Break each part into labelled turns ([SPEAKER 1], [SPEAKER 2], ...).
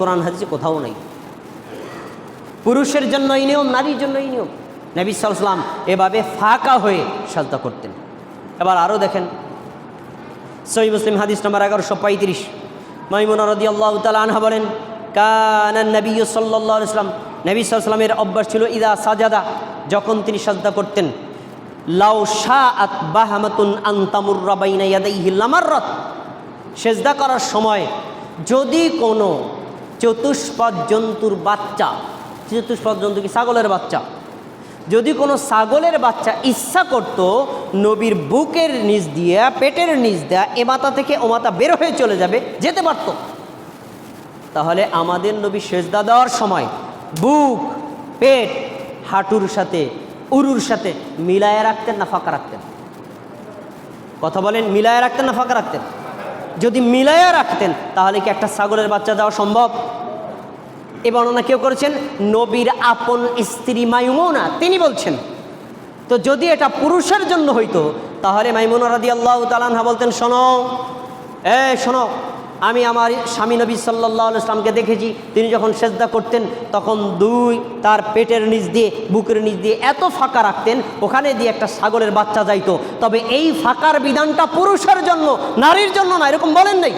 [SPEAKER 1] কোরআন হাদিসে কোথাও নেই। পুরুষের জন্য এই নিয়ম, নারীর জন্য এই নিয়ম। নবী সালাম এভাবে ফাঁকা হয়ে সাজদা করতেন। এবার আরও দেখেন, সহি মুসলিম হাদিস নম্বর এগারোশো পঁয়ত্রিশ। মাইমুনা রদি আল্লাহ আনহা বলেন কানান নবী সাল্লাহ নবী সাল্লামের অভ্যাস ছিল ইদা সাজাদা, যখন তিনি সাজদা করতেন। লাউ শাহ আত বাহামাতুন সেজদা করার সময় যদি কোনো চতুষ্পদ জন্তুর বাচ্চা। চতুষ্পদ জন্তু কি? ছাগলের বাচ্চা। যদি কোনো ছাগলের বাচ্চা ইচ্ছা করত, নবীর বুকের নিচ দিয়ে, পেটের নিচ দেয়া, এ মাথা থেকে ও মাথা বের হয়ে চলে যাবে, যেতে পারত। তাহলে আমাদের নবী সেজদা দেওয়ার সময় বুক, পেট, হাঁটুর সাথে, উরুর সাথে মিলায় রাখতেন না ফাঁকা রাখতেন। কথা বলেন, মিলায় রাখতেন না ফাঁকা রাখতেন। যদি মিলায়া রাখতেন, তাহলে কি একটা ছাগলের বাচ্চা দেওয়া সম্ভব? এ বর্ণনা কেউ করেছেন? নবীর আপন স্ত্রী মাইমোনা, তিনি বলছেন। তো যদি এটা পুরুষের জন্য হইতো, তাহলে মাইমোনা রাদি আল্লাহ তালানহা বলতেন, শোনো এ শোনো আমি আমার স্বামী নবী সাল্লাহ ইসলামকে দেখেছি, তিনি যখন সেজদা করতেন, তখন দুই তার পেটের নিচ দিয়ে, বুকের নিচ দিয়ে এত ফাঁকা রাখতেন, ওখানে দিয়ে একটা ছাগলের বাচ্চা যাইতো। তবে এই ফাঁকার বিধানটা পুরুষের জন্য, নারীর জন্য না, এরকম বলেন নাই।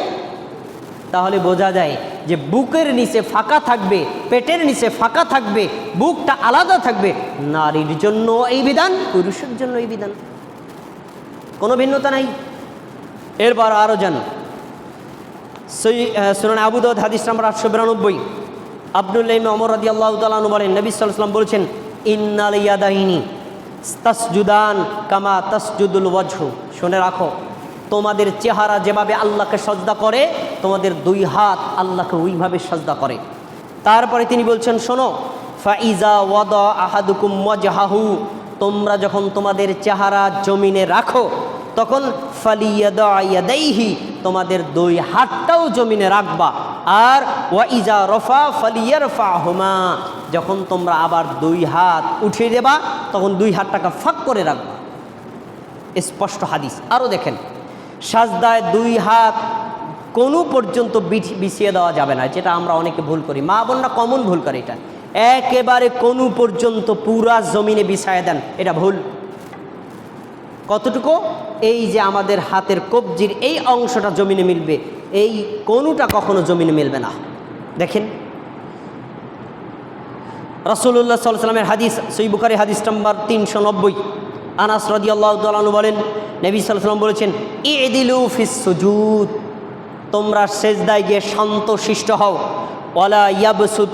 [SPEAKER 1] তাহলে বোঝা যায় যে বুকের নিচে ফাঁকা থাকবে, পেটের নিচে ফাঁকা থাকবে, বুকটা আলাদা থাকবে, নারীর জন্য এই বিধান, পুরুষের জন্য এই বিধান। কোনো ভিন্নতা নাই। এরপর আরও জান সই সুনান আবুদ হাদিস নাম্বার আটশো বিরানব্বই। আবদুল্লাহ অমর রাদি আল্লাহ তালু বলেন, নবী সাল্লাম বলেছেন, ইন্নাল ইয়াদাহিনী তাসজুদান কামা তাসজুদুল ওয়াজহু। শুনে রাখো, তোমাদের চেহারা যেভাবে আল্লাহকে সজদা করে, তোমাদের দুই হাত আল্লাহকে ওইভাবে সজদা করে। তারপরে তিনি বলছেন, শোনো, ফাইজা ওয়াদ আহাদুকুম মজাহাহু তোমরা যখন তোমাদের চেহারা জমিনে রাখো, তখন ফালিয়াদাইহি তোমাদের দুই হাতটাও জমিনে রাখবা। আর ওয়াইজা রফা ফালিয়ার ফাহুমা যখন তোমরা আবার দুই হাত উঠিয়ে দেবা, তখন দুই হাতটাকে ফাঁক করে রাখবা। স্পষ্ট হাদিস। আরও দেখেন, সাজদায় দুই হাত কোনো পর্যন্ত বিছ- বিছিয়ে দেওয়া যাবে না, যেটা আমরা অনেকে ভুল করি। মা বোনরা কমন ভুল করে এটা। একেবারে কোনো পর্যন্ত পুরা জমিনে বিছায় দেন, এটা ভুল। কতটুকু? এই যে আমাদের হাতের কবজির এই অংশটা জমিনে মিলবে, এই কোনোটা কখনো জমিনে মিলবে না। দেখেন। রসুল্লাহ সাল্লামের হাদিস সই বুখারি হাদিস নম্বর তিনশো নব্বই। আনাস রদি আল্লাহ বলেন, নবী সাল্লাম বলেছেন, ইদিলু তোমরা সেজদায় গিয়ে শান্ত, শিষ্ট হও। ইয়াবসুদ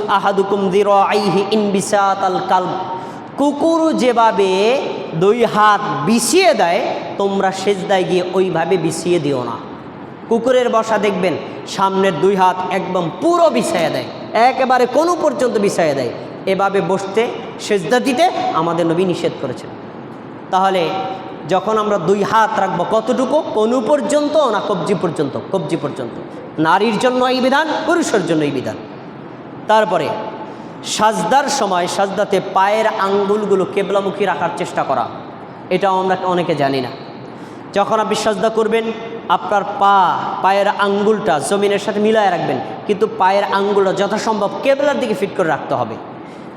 [SPEAKER 1] আইহি আল কালব। কুকুর যেভাবে দুই হাত বিছিয়ে দেয় তোমরা সেজদায় গিয়ে ওইভাবে বিছিয়ে দিও না। কুকুরের বসা দেখবেন, সামনের দুই হাত একদম পুরো বিছাইয়া দেয়, একেবারে কোনো পর্যন্ত বিছাইয়া দেয়। এভাবে বসতে, সেজদা দিতে আমাদের নবী নিষেধ করেছেন। তাহলে যখন আমরা দুই হাত রাখব কতটুকু? কোনো পর্যন্ত না কবজি পর্যন্ত? কবজি পর্যন্ত। নারীর জন্য এই বিধান, পুরুষের জন্য এই বিধান। তারপরে সাজদার সময় সাজদাতে পায়ের আঙ্গুলগুলো কেবলামুখী রাখার চেষ্টা করা। এটাও আমরা অনেকে জানি না। যখন আপনি সাজদা করবেন, আপনার পা, পায়ের আঙ্গুলটা জমিনের সাথে মিলায় রাখবেন। কিন্তু পায়ের আঙ্গুলটা যথাসম্ভব কেবলার দিকে ফিট করে রাখতে হবে।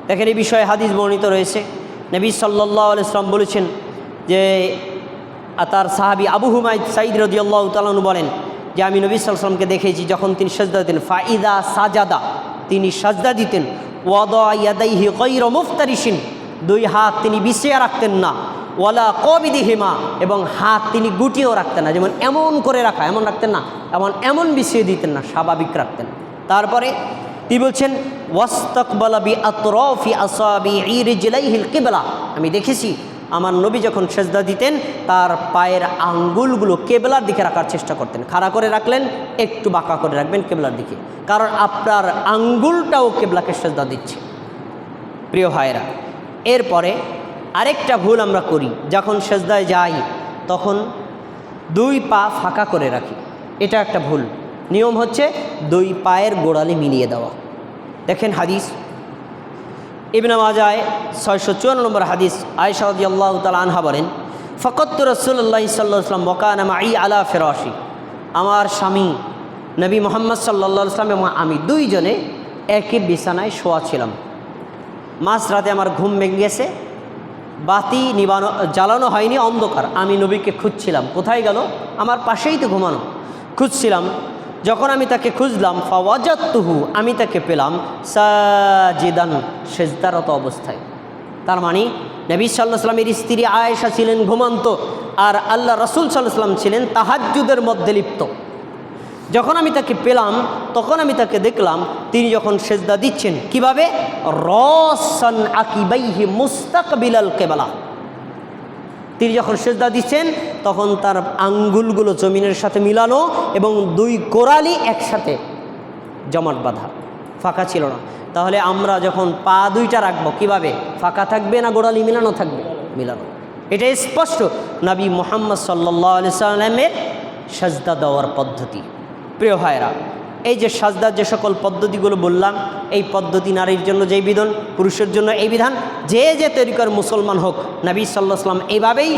[SPEAKER 1] দেখেন এই বিষয়ে হাদিস বর্ণিত রয়েছে। নবী সাল্লাহ ইসলাম বলেছেন যে তার সাহাবি আবু হুমায়দ সাইদ রদি আল্লাহ তালু বলেন যে, আমি নবী সাল্লামকে দেখেছি যখন তিনি সাজদা দিতেন। ফাইদা সাজাদা, তিনি সাজদা দিতেন। ওয়াদা ইয়াদাইহি গৈর মুফতারিসিন দুই হাত তিনি বিছিয়ে রাখতেন না। ওয়ালা কবিদি হিমা এবং হাত তিনি গুটিয়েও রাখতেন না। যেমন এমন করে রাখা, এমন রাখতেন না, এমন এমন বিছিয়ে দিতেন না, স্বাভাবিক রাখতেন। তারপরে তিনি বলছেন? ওয়াস্তকবালাবি আতরফি আসাবি ইরিজলাইহিল কিবলা। আমি দেখেছি, আমার নবী যখন সেজদা দিতেন, তার পায়ের আঙ্গুলগুলো কেবলার দিকে রাখার চেষ্টা করতেন। খাড়া করে রাখলেন, একটু বাঁকা করে রাখবেন কেবলার দিকে। কারণ আপনার আঙ্গুলটাও কেবলাকে সেজদা দিচ্ছে। প্রিয় ভাইরা এরপরে আরেকটা ভুল আমরা করি, যখন সেজদায় যাই, তখন দুই পা ফাঁকা করে রাখি। এটা একটা ভুল। নিয়ম হচ্ছে দুই পায়ের গোড়ালি মিলিয়ে দেওয়া। দেখেন হাদিস। ইবনে মাজায় ছয়শো চুয়ান্ন নম্বর হাদিস আয়সাদি আল্লাহ তাল আনহা বলেন, ফকত রসুল্লাহ সাল্লাম বকানাম আই আলা ফেরাসি আমার স্বামী নবী মোহাম্মদ সাল্লা সাল্লাম এবং আমি দুইজনে একই বিছানায় শোয়া ছিলাম। মাঝ রাতে আমার ঘুম ভেঙে গেছে বাতি নিবানো, জ্বালানো হয়নি, অন্ধকার। আমি নবীকে খুঁজছিলাম। কোথায় গেল? আমার পাশেই তো ঘুমানো। খুঁজছিলাম। যখন আমি তাকে খুঁজলাম ফাওয়াজাতুহু আমি তাকে পেলাম সাজিদান, সেজদারত অবস্থায়। তার মানে নবী সাল্লাহ সাল্লামের স্ত্রী আয়েশা ছিলেন ঘুমান্ত, আর আল্লাহ রসুল সাল্লাহ সাল্লাম ছিলেন তাহাজ্জুদের মধ্যে লিপ্ত। যখন আমি তাকে পেলাম তখন আমি তাকে দেখলাম, তিনি যখন সেজদা দিচ্ছেন, কীভাবে? রসান আকিবাইহি মুস্তাক বিলাল কেবালা। তিনি যখন সেজদা দিচ্ছেন, তখন তার আঙ্গুলগুলো জমিনের সাথে মিলানো এবং দুই কোরালি একসাথে জমাট বাঁধা। ফাঁকা ছিল না। তাহলে আমরা যখন পা দুইটা রাখব, কীভাবে? ফাঁকা থাকবে না গোড়ালি মিলানো থাকবে? মিলানো। এটা স্পষ্ট। নবী মোহাম্মদ সাল্লাহ সাল্লামের সাজদা দেওয়ার পদ্ধতি। প্রিয় ভাইরা এই যে সাজদার যে সকল পদ্ধতিগুলো বললাম, এই পদ্ধতি নারীর জন্য যেই বিধান, পুরুষের জন্য এই বিধান, যে যে তরিকার মুসলমান হোক, নবী সাল্লাহ সাল্লাম এইভাবেই